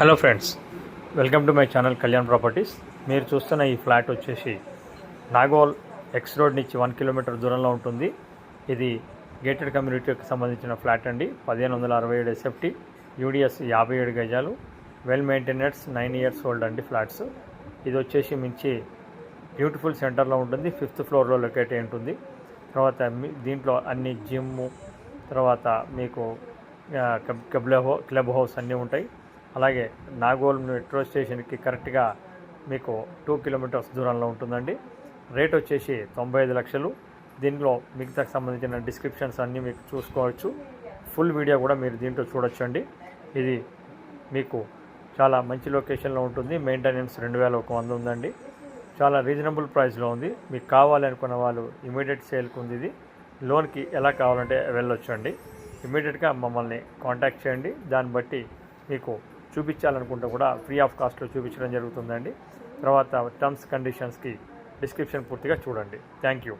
Hello friends welcome to my channel Kalyan properties. మీరు చూస్తున్న ఈ ఫ్లాట్ వచ్చేసి నాగోల్ ఎక్స్ రోడ్ నుంచి వన్ కిలోమీటర్ దూరంలో ఉంటుంది. ఇది గేటెడ్ కమ్యూనిటీకి సంబంధించిన ఫ్లాట్ అండి. పదిహేను వందల అరవై ఏడు ఎస్ఎఫ్టీ యూడిఎస్ యాభై ఏడు గజాలు. Well maintenance nine years old అండి ఫ్లాట్స్ ఇది వచ్చేసి మించి బ్యూటిఫుల్ సెంటర్లో ఉంటుంది. ఫిఫ్త్ ఫ్లోర్లో లొకేట్ అయి ఉంటుంది. తర్వాత మీ- దీంట్లో అన్ని జిమ్ తర్వాత మీకు club club how club house అన్నీ ఉంటాయి. అలాగే నాగోల్ మెట్రో స్టేషన్కి కరెక్ట్గా మీకు టూ కిలోమీటర్స్ దూరంలో ఉంటుందండి. రేట్ వచ్చేసి తొంభై ఐదు లక్షలు. దీనిలో మిగతాకు సంబంధించిన డిస్క్రిప్షన్స్ అన్నీ మీకు చూసుకోవచ్చు. ఫుల్ వీడియో కూడా మీరు దీంట్లో చూడొచ్చండి. ఇది మీకు చాలా మంచి లొకేషన్లో ఉంటుంది. మెయింటెనెన్స్ రెండు వేల ఒక వంద ఉందండి. చాలా రీజనబుల్ ప్రైస్లో ఉంది. మీకు కావాలనుకున్న వాళ్ళు ఇమీడియట్ సేల్కి ఉంది ఇది. లోన్కి ఎలా కావాలంటే వెళ్ళొచ్చండి. ఇమీడియట్గా మమ్మల్ని కాంటాక్ట్ చేయండి. దాన్ని బట్టి మీకు చూపించాలనుకుంటే కూడా ఫ్రీ ఆఫ్ కాస్ట్లో చూపించడం జరుగుతుందండి. తర్వాత టర్మ్స్ కండిషన్స్కి డిస్క్రిప్షన్ పూర్తిగా చూడండి. Thank you